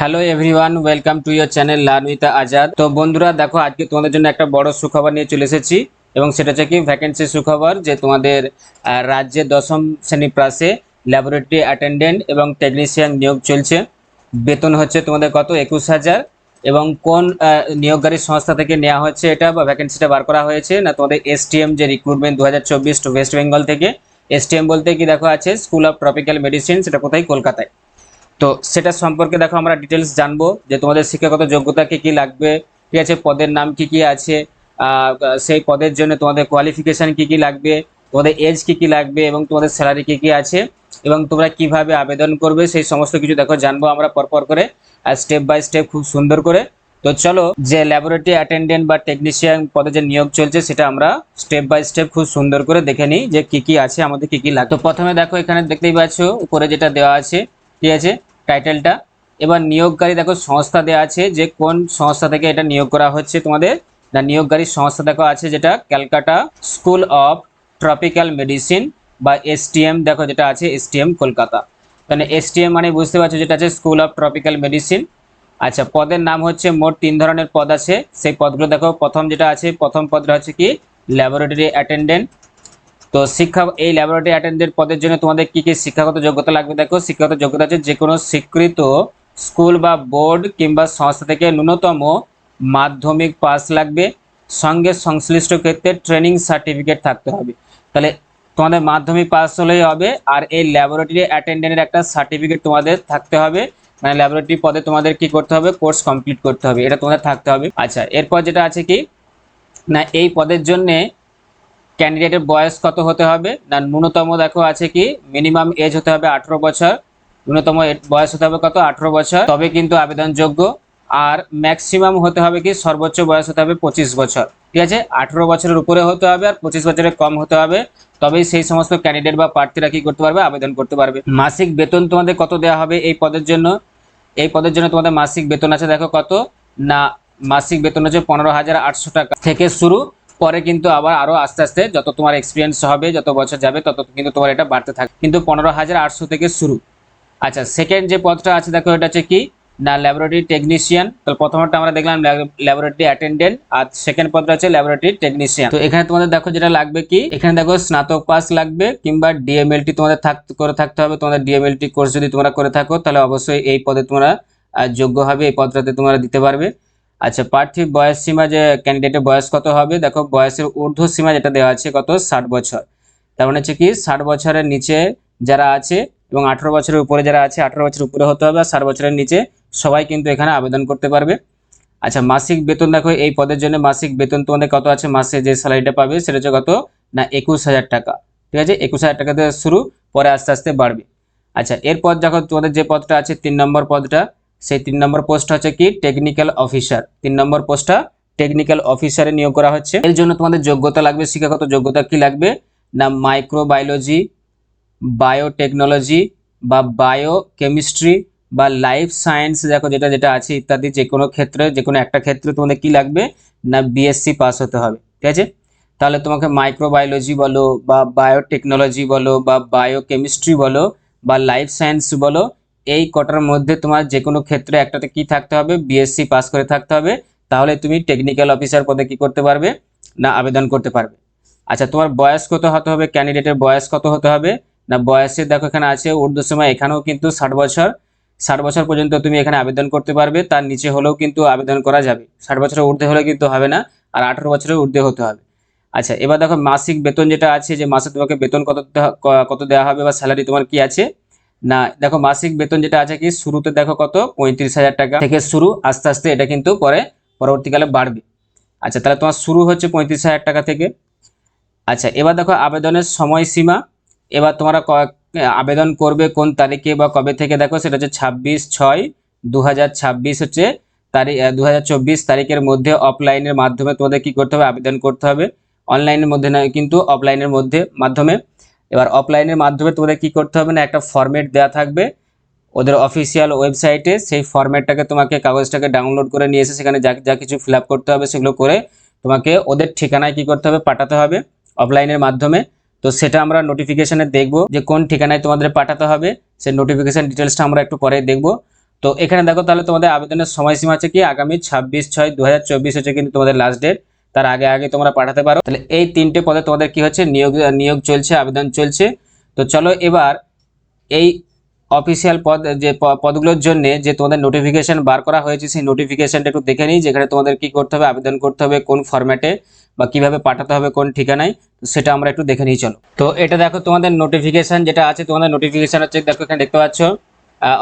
Hello everyone welcome to your channel learn with Azad তো বন্ধুরা, দেখো, আজকে তোমাদের জন্য একটা বড় সুখবর নিয়ে চলে এসেছি, এবং সেটা হচ্ছে কি ভ্যাকেন্সি সুখবর, যে তোমাদের রাজ্যে দশম শ্রেণি প্রাসে ল্যাবরেটরি অ্যাটেন্ডেন্ট এবং টেকনিশিয়ান নিয়োগ চলছে। বেতন হচ্ছে তোমাদের কত? একুশ হাজার। এবং কোন নিয়োগকারী সংস্থা থেকে নেওয়া হচ্ছে এটা বা ভ্যাকেন্সিটা বার করা হয়েছে? না, তোমাদের এসটিএম যে রিক্রুটমেন্ট দু হাজার চব্বিশ ওয়েস্ট বেঙ্গল থেকে এসটিএম বলতে কি দেখো আছে? স্কুল অফ ট্রপিক্যাল মেডিসিন সেটা কোথায়? কলকাতায়। তো সেটা সম্পর্কে দেখো আমরা ডিটেলস জানব যে তোমাদের শিক্ষাগত যোগ্যতা কি কি লাগবে, ঠিক আছে? পদের নাম কি কি আছে সেই পদের জন্য তোমাদের কোয়ালিফিকেশন কি কি লাগবে, তোমাদের এজ কি কি লাগবে এবং তোমাদের স্যালারি কি কি আছে এবং তোমরা কীভাবে আবেদন করবে, সেই সমস্ত কিছু দেখো জানব আমরা পরপর করে, আর স্টেপ বাই স্টেপ খুব সুন্দর করে। তো চলো, যে ল্যাবরেটরি অ্যাটেন্ডেন্ট বা টেকনিশিয়ান পদে যে নিয়োগ চলছে সেটা আমরা স্টেপ বাই স্টেপ খুব সুন্দর করে দেখে নিই যে কি কি আছে, আমাদের কি কি লাগবে। তো প্রথমে দেখো এখানে দেখতেই পাচ্ছ, উপরে যেটা দেওয়া আছে, ঠিক আছে? টাইটেলটা এবার নিয়োগকারী, দেখো, সংস্থা দেওয়া আছে যে কোন সংস্থা থেকে এটা নিয়োগ করা হচ্ছে তোমাদের। না নিয়োগকারী সংস্থা দেখো আছে যেটা Calcutta school of tropical medicine বা এসটিএম দেখো যেটা আছে এসটিএম কলকাতা। মানে এসটিএম মানে বুঝতে পারছ যেটা আছে স্কুল অফ ট্রপিক্যাল মেডিসিন। আচ্ছা পদের নাম হচ্ছে মোট তিন ধরনের পদ আছে। সেই পদগুলো দেখো, প্রথম যেটা আছে, প্রথম পদটা হচ্ছে কি? ল্যাবরেটরি অ্যাটেন্ডেন্ট তো শিক্ষা এই ল্যাবরেটরি অ্যাটেন্ডেন্ট পদের জন্য তোমাদের কি কি শিক্ষাগত যোগ্যতা লাগবে? দেখো, শিক্ষাগত যোগ্যতা আছে যে কোনো স্বীকৃত স্কুল বা বোর্ড কিংবা সংস্থা থেকে ন্যূনতম মাধ্যমিক পাস লাগবে। সঙ্গে সংশ্লিষ্ট ক্ষেত্রে ট্রেনিং সার্টিফিকেট থাকতে হবে। তাহলে তোমাদের মাধ্যমিক পাস হলেই হবে আর এই ল্যাবরেটরি অ্যাটেন্ডেন্টের একটা সার্টিফিকেট তোমাদের থাকতে হবে। মানে ল্যাবরেটরি পদে তোমাদের কি করতে হবে? কোর্স কমপ্লিট করতে হবে। এটা তোমাদের থাকতে হবে। আচ্ছা এরপর যেটা আছে কি? না, এই পদের জন্যে ক্যান্ডিডেটের বয়স কত হতে হবে? না, ন্যূনতম দেখো আছে কি? মিনিমাম এজ হতে হবে আঠেরো বছর। ন্যূনতম বয়স হতে হবে কত? আঠেরো বছর। তবে কিন্তু আবেদনযোগ্য। আর ম্যাক্সিমাম হতে হবে কি? সর্বোচ্চ বয়স হতে হবে পঁচিশ বছর। ঠিক আছে? আঠেরো বছরের উপরে হতে হবে আর পঁচিশ বছরের কম হতে হবে। তবেই সেই সমস্ত ক্যান্ডিডেট বা প্রার্থীরা কি করতে পারবে? আবেদন করতে পারবে। মাসিক বেতন তোমাদের কত দেওয়া হবে এই পদের জন্য? এই পদের জন্য তোমাদের মাসিক বেতন আছে দেখো কত? না, মাসিক বেতন হচ্ছে পনেরো হাজার আটশো টাকা থেকে শুরু। পরে কিন্তু আবার আরও আস্তে আস্তে যত তোমার এক্সপিরিয়েন্স হবে, যত বছর যাবে, তত কিন্তু তোমার এটা বাড়তে থাকবে। কিন্তু পনেরো হাজার আটশো থেকে শুরু। আচ্ছা সেকেন্ড যে পদটা আছে, দেখো, এটা হচ্ছে কি? না ল্যাবরেটরি টেকনিশিয়ান তো প্রথমটা আমরা দেখলাম ল্যাবরেটরি অ্যাটেন্ডেন্ট আর সেকেন্ড পদটা হচ্ছে ল্যাবরেটরি টেকনিশিয়ান তো এখানে তোমাদের দেখো যেটা লাগবে কি? এখানে দেখো, স্নাতক পাস লাগবে, কিংবা ডিএমএলটি তোমাদের করে থাকতে হবে। তোমাদের ডিএমএলটি কোর্স যদি তোমরা করে থাকো, তাহলে অবশ্যই এই পদে তোমরা যোগ্য হবে, এই পদটাতে তোমরা দিতে পারবে। আচ্ছা প্রার্থী বয়স সীমা যে ক্যান্ডিডেটের বয়স কত হবে? দেখো, বয়সের ঊর্ধ্ব সীমা যেটা দেওয়া আছে কত? ষাট বছর। তার মানে হচ্ছে কি, ষাট বছরের নিচে যারা আছে এবং আঠারো বছরের উপরে যারা আছে, আঠারো বছরের উপরে হতে হবে, আর ষাট বছরের নিচে সবাই কিন্তু এখানে আবেদন করতে পারবে। আচ্ছা মাসিক বেতন দেখো, এই পদের জন্য মাসিক বেতন তোমাদের কত আছে? মাসে যে স্যালারিটা পাবে সেটা হচ্ছে কত? না, একুশ হাজার টাকা। ঠিক আছে? একুশ হাজার টাকা থেকে শুরু, পরে আস্তে আস্তে বাড়বে। আচ্ছা এরপর দেখো তোমাদের যে পদটা আছে, তিন নম্বর পদটা সেই তিন নম্বর পোস্ট হচ্ছে কি? টেকনিক্যাল অফিসার তিন নম্বর পোস্টটা টেকনিক্যাল অফিসারে নিয়োগ করা হচ্ছে। এর জন্য তোমাদের যোগ্যতা লাগবে, শিক্ষাগত যোগ্যতা কি লাগবে? না মাইক্রোবায়োলজি বায়োটেকনোলজি বা বায়ো কেমিস্ট্রি বা লাইফ সায়েন্স দেখো যেটা যেটা আছে ইত্যাদি যে কোনো ক্ষেত্রে যে কোনো একটা ক্ষেত্রে তোমাদের কি লাগবে? না বিএসসি পাস হতে হবে, ঠিক আছে? তাহলে তোমাকে মাইক্রোবায়োলজি বলো বা বায়োটেকনোলজি বলো বা বায়ো কেমিস্ট্রি বলো বা লাইফ সায়েন্স বলো এই কটার মধ্যে তোমার যে কোনো ক্ষেত্রে একটাতে কি থাকতে হবে? বিএসসি পাস করে থাকতে হবে। তাহলে তুমি টেকনিক্যাল অফিসার পদে কি করতে পারবে? না, আবেদন করতে পারবে। আচ্ছা তোমার বয়স কত হতে হবে? ক্যান্ডিডেটের বয়স কত হতে হবে? না, বয়সে দেখো এখানে আছে ঊর্ধ্ব সময়, এখানেও কিন্তু ষাট বছর। ষাট বছর পর্যন্ত তুমি এখানে আবেদন করতে পারবে। তার নিচে হলেও কিন্তু আবেদন করা যাবে। ষাট বছরের ঊর্ধ্বে হলে কিন্তু হবে না, আর আঠারো বছরের ঊর্ধ্বে হতে হবে। আচ্ছা এবার দেখো মাসিক বেতন যেটা আছে, যে মাসে তোমাকে বেতন কত কত দেওয়া হবে বা স্যালারি তোমার কি আছে? না, দেখো মাসিক বেতন যেটা আছে কি, শুরুতে দেখো কত? পঁয়ত্রিশ হাজার টাকা থেকে শুরু, আস্তে আস্তে এটা কিন্তু পরে, পরবর্তীকালে বাড়বে। আচ্ছা তাহলে তোমার শুরু হচ্ছে পঁয়ত্রিশ হাজার টাকা থেকে। আচ্ছা এবার দেখো আবেদনের সময়সীমা। এবার তোমরা আবেদন করবে কোন তারিখে বা কবে থেকে? দেখো সেটা হচ্ছে ছাব্বিশ ছয় দু হচ্ছে তারিখ দু হাজার চব্বিশ তারিখের মধ্যে অফলাইনের মাধ্যমে তোমাদের কি করতে হবে? আবেদন করতে হবে। অনলাইনের মধ্যে নয়, কিন্তু অফলাইনের মধ্যে, মাধ্যমে। এবার অফলাইনের মাধ্যমে তোমাদের কি করতে হবে না, একটা ফরম্যাট দেওয়া থাকবে। ওদের অফিসিয়াল ওয়েবসাইটে সেই ফরম্যাটটাকে তোমাকে কাগজটাকে ডাউনলোড করে নিয়ে এসে সেখানে যা যা কিছু ফিল করতে হবে সেগুলো করে তোমাকে ওদের ঠিকানায় কি করতে হবে পাঠাতে হবে অফলাইনের মাধ্যমে। তো সেটা আমরা নোটিফিকেশানে দেখব যে কোন ঠিকানায় তোমাদের পাঠাতে হবে। সেই নোটিফিকেশান ডিটেলসটা আমরা একটু পরে দেখব। তো এখানে দেখো তাহলে তোমাদের আবেদনের সময়সীমা আছে কি? আগামী ছাব্বিশ ছয় দু হাজার চব্বিশ হচ্ছে কিন্তু তোমাদের লাস্ট ডেট তার আগে আগে তোমরা পাঠাতে পারো। তাহলে এই তিনটে পদে তোমাদের কি হচ্ছে? নিয়োগ নিয়োগ চলছে, আবেদন চলছে। তো চলো এবার এই অফিসিয়াল পদ, যে পদগুলোর জন্য যে তোমাদের নোটিফিকেশন বার করা হয়েছে, সেই নোটিফিকেশনটা একটু দেখে নিই, যেখানে তোমাদের কি করতে হবে, আবেদন করতে হবে, কোন ফরম্যাটে বা কীভাবে পাঠাতে হবে, কোন ঠিকানায়। সেটা আমরা একটু দেখে নিই, চলো। তো এটা দেখো, তোমাদের নোটিফিকেশন যেটা আছে, তোমাদের নোটিফিকেশন হচ্ছে, দেখো এখানে দেখতে পাচ্ছ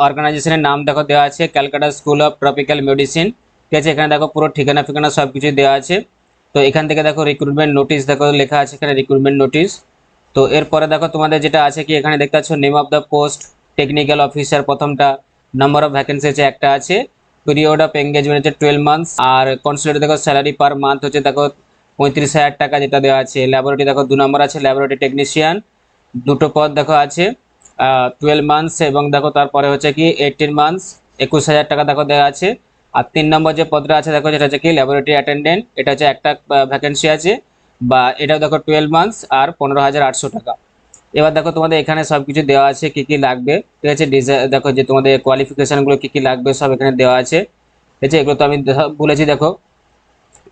অর্গানাইজেশনের নাম দেখো দেওয়া আছে Calcutta school of tropical medicine ঠিক আছে, এখানে দেখো পুরো ঠিকানা ফিকানা সব কিছু দেওয়া আছে। তো এখান থেকে দেখো রিক্রুটমেন্ট নোটিশ দেখো লেখা আছে এখানে রিক্রুটমেন্ট নোটিশ তো এরপরে দেখো তোমাদের যেটা আছে কি, এখানে দেখতে পাচ্ছ name of the post technical officer প্রথমটা নাম্বার অফ ভ্যাকেন্সি হচ্ছে একটা আছে পিরিয়ড অফ এঙ্গেজমেন্ট হচ্ছে টুয়েলভ মান্থস আর কনসুলেট দেখো স্যালারি পার মান্থ হচ্ছে দেখো পঁয়ত্রিশ হাজার টাকা যেটা দেওয়া আছে। ল্যাবরেটরি দেখো দু নম্বর আছে ল্যাবরেটরি টেকনিশিয়ান দুটো পদ দেখো আছে টুয়েলভ মান্থস এবং দেখো তারপরে হচ্ছে কি এইটিন মান্থস একুশ হাজার টাকা দেখো দেওয়া আছে। আর তিন নম্বর যে পদটা আছে, দেখো, যেটা হচ্ছে কি ল্যাবরেটরি অ্যাটেন্ডেন্ট এটা হচ্ছে একটা ভ্যাকেন্সি আছে, বা এটাও দেখো টুয়েলভ মান্থস আর পনেরো হাজার আটশো টাকা। এবার দেখো তোমাদের এখানে সব কিছু দেওয়া আছে, কি কি লাগবে, ঠিক আছে? দেখো যে তোমাদের কোয়ালিফিকেশানগুলো কি কি লাগবে, সব এখানে দেওয়া আছে, ঠিক আছে? এগুলো তো আমি বলেছি, দেখো।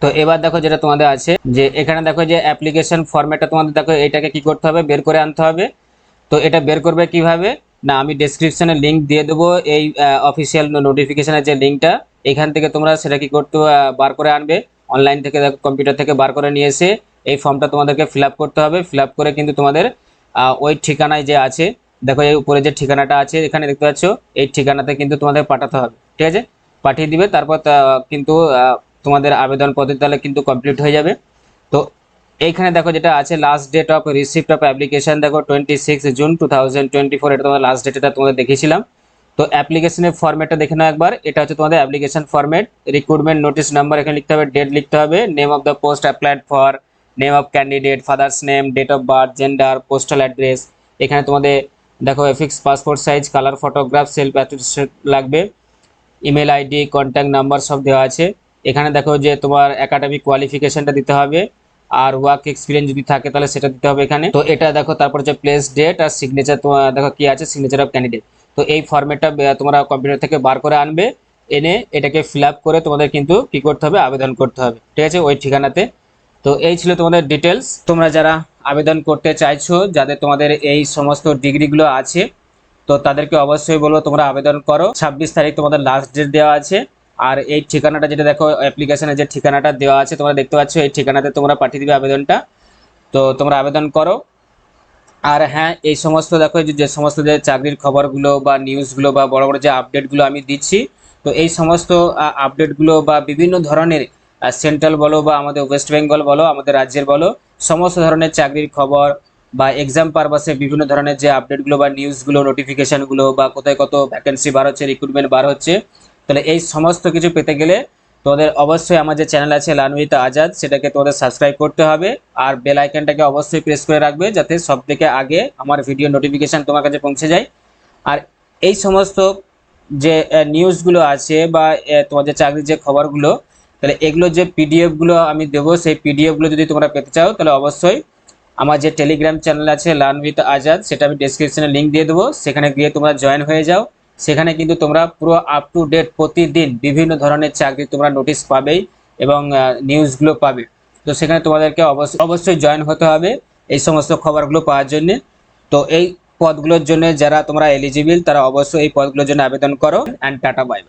তো এবার দেখো যেটা তোমাদের আছে, যে এখানে দেখো যে অ্যাপ্লিকেশন ফরম্যাটটা তোমাদের, দেখো, এটাকে কি করতে হবে, বের করে আনতে হবে। তো এটা বের করবে কীভাবে? না, আমি ডেসক্রিপশনে লিঙ্ক দিয়ে দেবো, এই অফিসিয়াল নোটিফিকেশনের যে লিঙ্কটা এখান থেকে তোমরা সেটা কি করতে বার করে আনবে? অনলাইন থেকে দেখো কম্পিউটার থেকে বার করে নিয়ে এসে এই ফর্মটা তোমাদেরকে ফিল করতে হবে। ফিল করে কিন্তু তোমাদের ওই ঠিকানায় যে আছে, দেখো এই উপরে যে ঠিকানাটা আছে, এখানে দেখতে পাচ্ছ, এই ঠিকানাতে কিন্তু তোমাদের পাঠাতে হবে। ঠিক আছে? পাঠিয়ে দিবে, তারপর কিন্তু তোমাদের আবেদন পদ্ধতি তাহলে কিন্তু কমপ্লিট হয়ে যাবে। তো এইখানে দেখো যেটা আছে last date of receipt of application দেখো twenty six June two thousand twenty four এটা তোমাদের লাস্ট ডেট এটা তোমাদের দেখিয়েছিলাম। তো অ্যাপ্লিকেশনের ফরম্যাটটা দেখে নাও একবার। এটা হচ্ছে তোমাদের application format. Recruitment notice number এখানে লিখতে হবে ডেট লিখতে হবে name of the post applied for name of candidate father's name date of birth gender postal address এখানে তোমাদের দেখো affix passport size colour photograph self attested লাগবে। ইমেল আইডি কন্ট্যাক্ট নাম্বার সব দেওয়া আছে। এখানে দেখো যে তোমার একাডেমিক কোয়ালিফিকেশনটা দিতে হবে। আর ওয়ার্ক এক্সপিরিয়েন্স যদি থাকে তাহলে সেটা দিতে হবে এখানে। তো এটা দেখো, তারপর যে প্লেস ডেট আর সিগনেচার তোমার দেখো কি আছে সিগনেচার অফ ক্যান্ডিডেট তো এই ফর্মেটটা তোমরা কম্পিউটার থেকে বার করে আনবে, এনে এটাকে ফিল করে তোমাদের কিন্তু কি করতে হবে? আবেদন করতে হবে। ঠিক আছে? ওই ঠিকানাতে। তো এই ছিল তোমাদের ডিটেলস তোমরা যারা আবেদন করতে চাইছো, যাদের তোমাদের এই সমস্ত ডিগ্রিগুলো আছে, তো তাদেরকে অবশ্যই বলব তোমরা আবেদন করো। ছাব্বিশ তারিখ তোমাদের লাস্ট ডেট দেওয়া আছে। আর এই ঠিকানাটা যেটা দেখো অ্যাপ্লিকেশনের যে ঠিকানাটা দেওয়া আছে, তোমরা দেখতে পাচ্ছ, এই ঠিকানাতে তোমরা পাঠিয়ে দিবে আবেদনটা। তো তোমরা আবেদন করো। আর হ্যাঁ এই সমস্ত দেখো যে সমস্ত যে চাকরির খবরগুলো বা নিউজগুলো বা বড় বড় যে আপডেটগুলো আমি দিচ্ছি, তো এই সমস্ত আপডেটগুলো বা বিভিন্ন ধরনের সেন্ট্রাল বলো বা আমাদের ওয়েস্ট বেঙ্গল বলো, আমাদের রাজ্যের বলো, সমস্ত ধরনের চাকরির খবর বা এক্সাম পারপাসে বিভিন্ন ধরনের যে আপডেটগুলো বা নিউজগুলো নোটিফিকেশনগুলো বা কোথায় কত ভ্যাকেন্সি বার হচ্ছে রিক্রুটমেন্ট বার হচ্ছে, তাহলে এই সমস্ত কিছু পেতে গেলে তোমাদের অবশ্যই আমার যে চ্যানেল আছে লানউইথ আজাদ সেটাকে তোমাদের সাবস্ক্রাইব করতে হবে। আর বেল আইকনটাকে অবশ্যই প্রেস করে রাখবে, যাতে সব থেকে আগে আমার ভিডিও নোটিফিকেশান তোমার কাছে পৌঁছে যায়। আর এই সমস্ত যে নিউজগুলো আছে বা যে চাকরির যে খবরগুলো, তাহলে এগুলো যে পিডিএফগুলো আমি দেবো, সেই পিডিএফগুলো যদি তোমরা পেতে চাও, তাহলে অবশ্যই আমার যে টেলিগ্রাম চ্যানেল আছে লার্ন উইথ আজাদ সেটা আমি ডেসক্রিপশনে লিঙ্ক দিয়ে দেবো। সেখানে গিয়ে তোমরা জয়েন হয়ে যাও। সেখানে কিন্তু তোমরা পুরো আপ টু ডেট প্রতিদিন বিভিন্ন ধরনের চাকরি তোমরা নোটিশ পাবেই এবং নিউজগুলো পাবে। তো সেখানে তোমাদেরকে অবশ্যই জয়েন হতে হবে এই সমস্ত খবরগুলো পাওয়ার জন্য। তো এই পদগুলোর জন্য যারা তোমরা এলিজিবিল তারা অবশ্যই এই পদগুলোর জন্য আবেদন করো। And tata bye